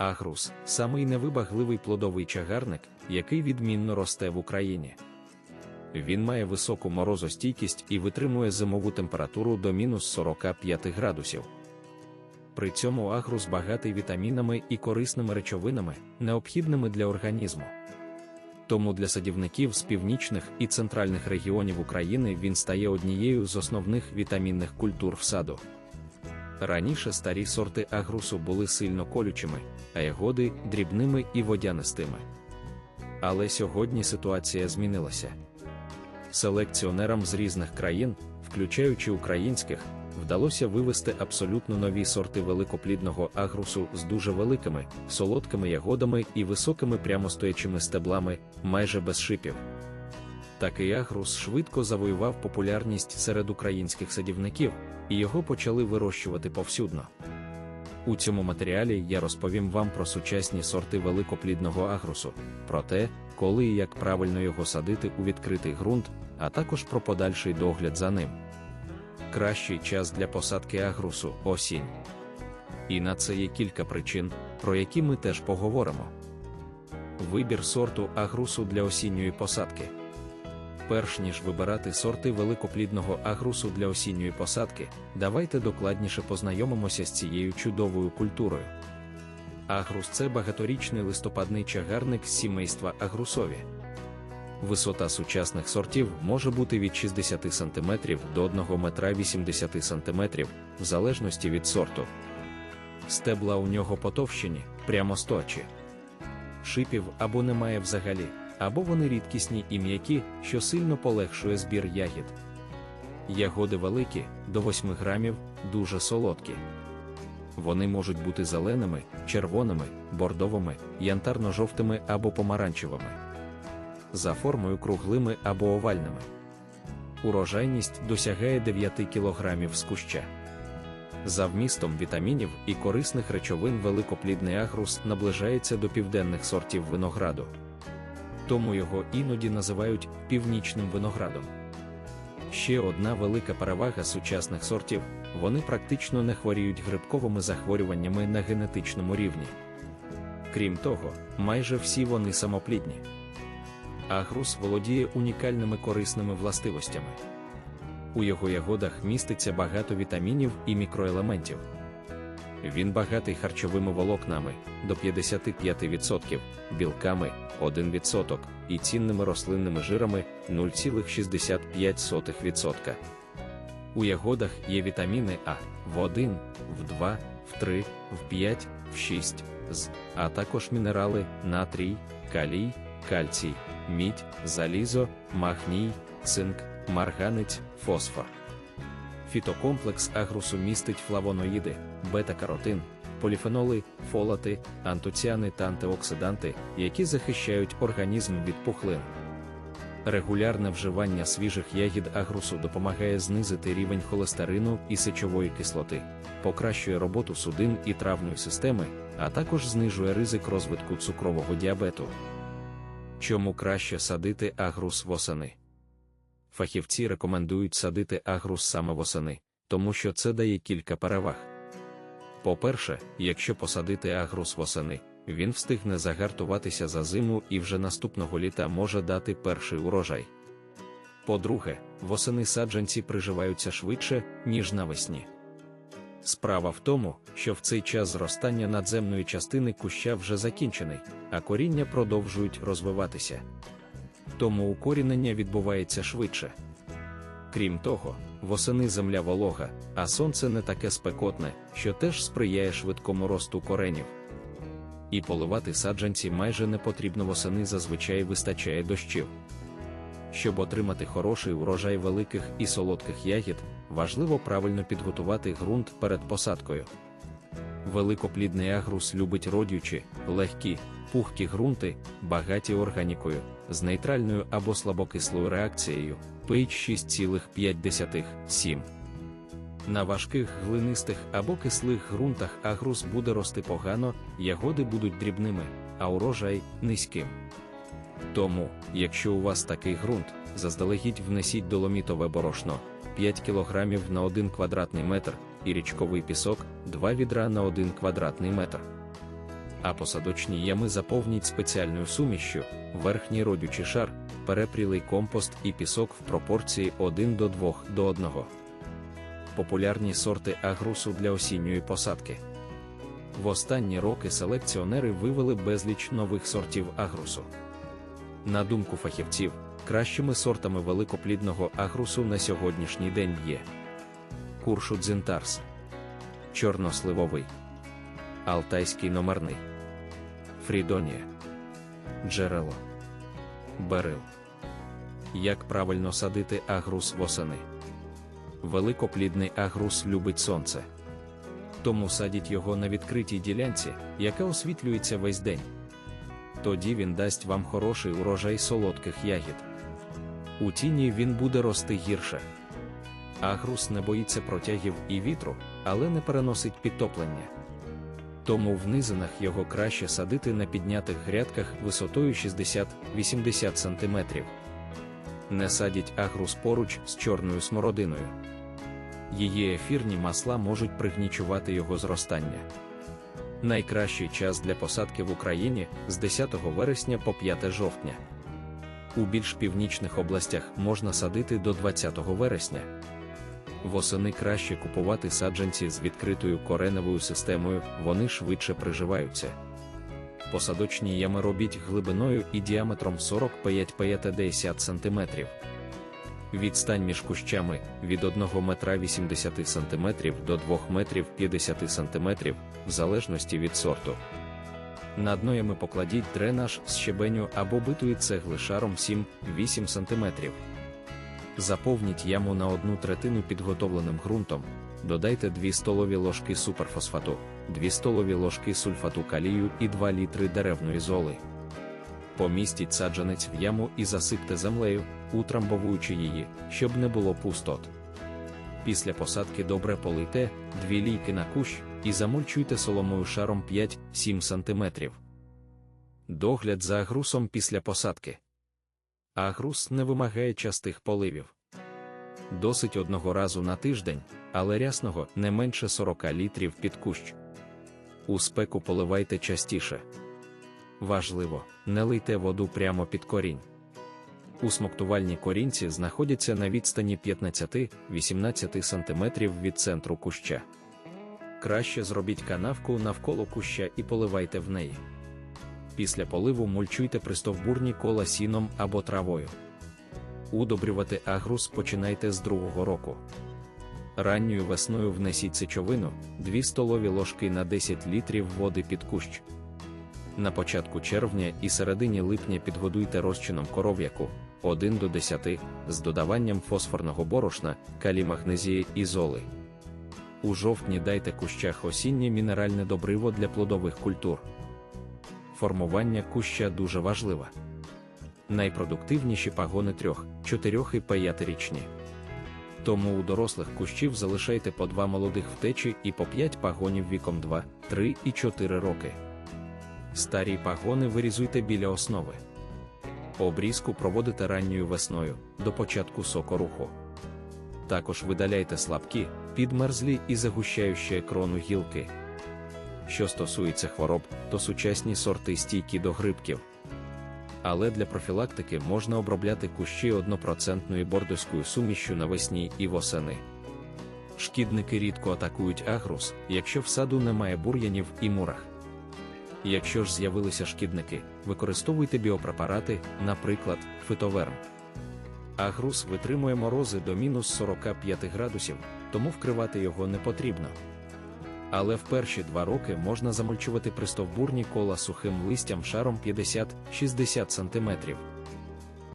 Агрус самий невибагливий плодовий чагарник, який відмінно росте в Україні. Він має високу морозостійкість і витримує зимову температуру до мінус 45 градусів. При цьому агрус багатий вітамінами і корисними речовинами, необхідними для організму. Тому для садівників з північних і центральних регіонів України він стає однією з основних вітамінних культур в саду. Раніше старі сорти агрусу були сильно колючими, а ягоди дрібними і водянистими. Але сьогодні ситуація змінилася. Селекціонерам з різних країн, включаючи українських, вдалося вивести абсолютно нові сорти великоплідного агрусу з дуже великими, солодкими ягодами і високими прямостоячими стеблами, майже без шипів. Такий агрус швидко завоював популярність серед українських садівників, і його почали вирощувати повсюдно. У цьому матеріалі я розповім вам про сучасні сорти великоплідного агрусу, про те, коли і як правильно його садити у відкритий ґрунт, а також про подальший догляд за ним. Кращий час для посадки агрусу осінь. І на це є кілька причин, про які ми теж поговоримо. Вибір сорту агрусу для осінньої посадки. Перш ніж вибирати сорти великоплідного агрусу для осінньої посадки, давайте докладніше познайомимося з цією чудовою культурою. Агрус це багаторічний листопадний чагарник з сімейства агрусові. Висота сучасних сортів може бути від 60 см до 1 метра 80 см, в залежності від сорту. Стебла у нього потовщені, прямосточі. Шипів або немає взагалі, або вони рідкісні і м'які, що сильно полегшує збір ягід. Ягоди великі, до 8 грамів, дуже солодкі. Вони можуть бути зеленими, червоними, бордовими, янтарно-жовтими або помаранчевими за формою круглими або овальними. Урожайність досягає 9 кг з куща. За вмістом вітамінів і корисних речовин великоплідний агрус наближається до південних сортів винограду. Тому його іноді називають північним виноградом. Ще одна велика перевага сучасних сортів вони практично не хворіють грибковими захворюваннями на генетичному рівні. Крім того, майже всі вони самоплідні. Агрус володіє унікальними корисними властивостями. У його ягодах міститься багато вітамінів і мікроелементів. Він багатий харчовими волокнами до 55%, білками 1% і цінними рослинними жирами 0,65%. У ягодах є вітаміни А в 1, в 2, в 3, в 5, в 6, з, а також мінерали натрій, калій, кальцій, мідь, залізо, магній, цинк, марганець, фосфор. Фітокомплекс агрусу містить флавоноїди, бета-каротин, поліфеноли, фолати, антоціани та антиоксиданти, які захищають організм від пухлин. Регулярне вживання свіжих ягід агрусу допомагає знизити рівень холестерину і сечової кислоти, покращує роботу судин і травної системи, а також знижує ризик розвитку цукрового діабету. Чому краще садити агрус восени? Фахівці рекомендують садити агрус саме восени, тому що це дає кілька переваг. По-перше, якщо посадити агрус восени, він встигне загартуватися за зиму і вже наступного літа може дати перший урожай. По-друге, восени саджанці приживаються швидше, ніж навесні. Справа в тому, що в цей час зростання надземної частини куща вже закінчений, а коріння продовжують розвиватися. Тому укорінення відбувається швидше. Крім того, восени земля волога, а сонце не таке спекотне, що теж сприяє швидкому росту коренів. І поливати саджанці майже не потрібно восени зазвичай вистачає дощів. Щоб отримати хороший урожай великих і солодких ягід, важливо правильно підготувати ґрунт перед посадкою. Великоплідний агрус любить родючі, легкі, пухкі ґрунти, багаті органікою, з нейтральною або слабокислою реакцією pH 6,5 7. На важких глинистих або кислих ґрунтах агрус буде рости погано, ягоди будуть дрібними, а урожай низьким. Тому, якщо у вас такий ґрунт, заздалегідь внесіть доломітове борошно 5 кг на 1 квадратний метр і річковий пісок 2 відра на 1 квадратний метр. а посадочні ями заповніть спеціальною сумішшю, верхній родючий шар, перепрілий компост і пісок в пропорції 1 до 2 до 1. Популярні сорти агрусу для осінньої посадки. В останні роки селекціонери вивели безліч нових сортів агрусу. На думку фахівців, кращими сортами великоплідного агрусу на сьогоднішній день є Куршудзинтарс, Чорносливовий, Алтайський номерний, Фрідонія, Джерело, Берил. Як правильно садити агрус восени? Великоплідний агрус любить сонце. Тому садіть його на відкритій ділянці, яка освітлюється весь день. Тоді він дасть вам хороший урожай солодких ягід. У тіні він буде рости гірше. Агрус не боїться протягів і вітру, але не переносить підтоплення. Тому в низинах його краще садити на піднятих грядках висотою 60-80 см. Не садіть агрус поруч з чорною смородиною. Її ефірні масла можуть пригнічувати його зростання. Найкращий час для посадки в Україні з 10 вересня по 5 жовтня. У більш північних областях можна садити до 20 вересня. Восени краще купувати саджанці з відкритою кореневою системою, вони швидше приживаються. Посадочні ями робіть глибиною і діаметром 45-50 см. Відстань між кущами від 1 метра 80 см до 2 метрів 50 см, в залежності від сорту. Над ноями покладіть дренаж з щебеню або битої цегли шаром 7-8 см. Заповніть яму на одну третину підготовленим ґрунтом, додайте 2 столові ложки суперфосфату, 2 столові ложки сульфату калію і 2 літри деревної золи. Помістіть саджанець в яму і засипте землею, утрамбовуючи її, щоб не було пустот. Після посадки добре полийте 2 лійки на кущ і замульчуйте соломою шаром 5-7 см. Догляд за агрусом після посадки. Агрус не вимагає частих поливів. Досить одного разу на тиждень, але рясного не менше 40 літрів під кущ. У спеку поливайте частіше. Важливо, не лийте воду прямо під корінь. Усмоктувальні корінці знаходяться на відстані 15-18 см від центру куща. Краще зробіть канавку навколо куща і поливайте в неї. Після поливу мульчуйте пристовбурні кола сіном або травою. Удобрювати агрус починайте з другого року. Ранньою весною внесіть сечовину 2 столові ложки на 10 літрів води під кущ. На початку червня і середині липня підгодуйте розчином коров'яку 1 до 10 з додаванням фосфорного борошна, калімагнезії і золи. У жовтні дайте кущах осіннє мінеральне добриво для плодових культур. Формування куща дуже важливе. Найпродуктивніші пагони 3, 4 і 5-річні. Тому у дорослих кущів залишайте по 2 молодих втечі і по 5 пагонів віком 2, 3 і 4 роки. Старі пагони вирізуйте біля основи. Обрізку проводите ранньою весною до початку сокоруху. Також видаляйте слабкі, підмерзлі і загущаючі крону гілки. Що стосується хвороб, то сучасні сорти стійкі до грибків. Але для профілактики можна обробляти кущі 1% бордоською сумішю навесні і восени. Шкідники рідко атакують агрус, якщо в саду немає бур'янів і мурах. Якщо ж з'явилися шкідники, використовуйте біопрепарати, наприклад, фитоверм. Агрус витримує морози до мінус 45 градусів, тому вкривати його не потрібно. Але в перші два роки можна замульчувати пристовбурні кола сухим листям шаром 50-60 см.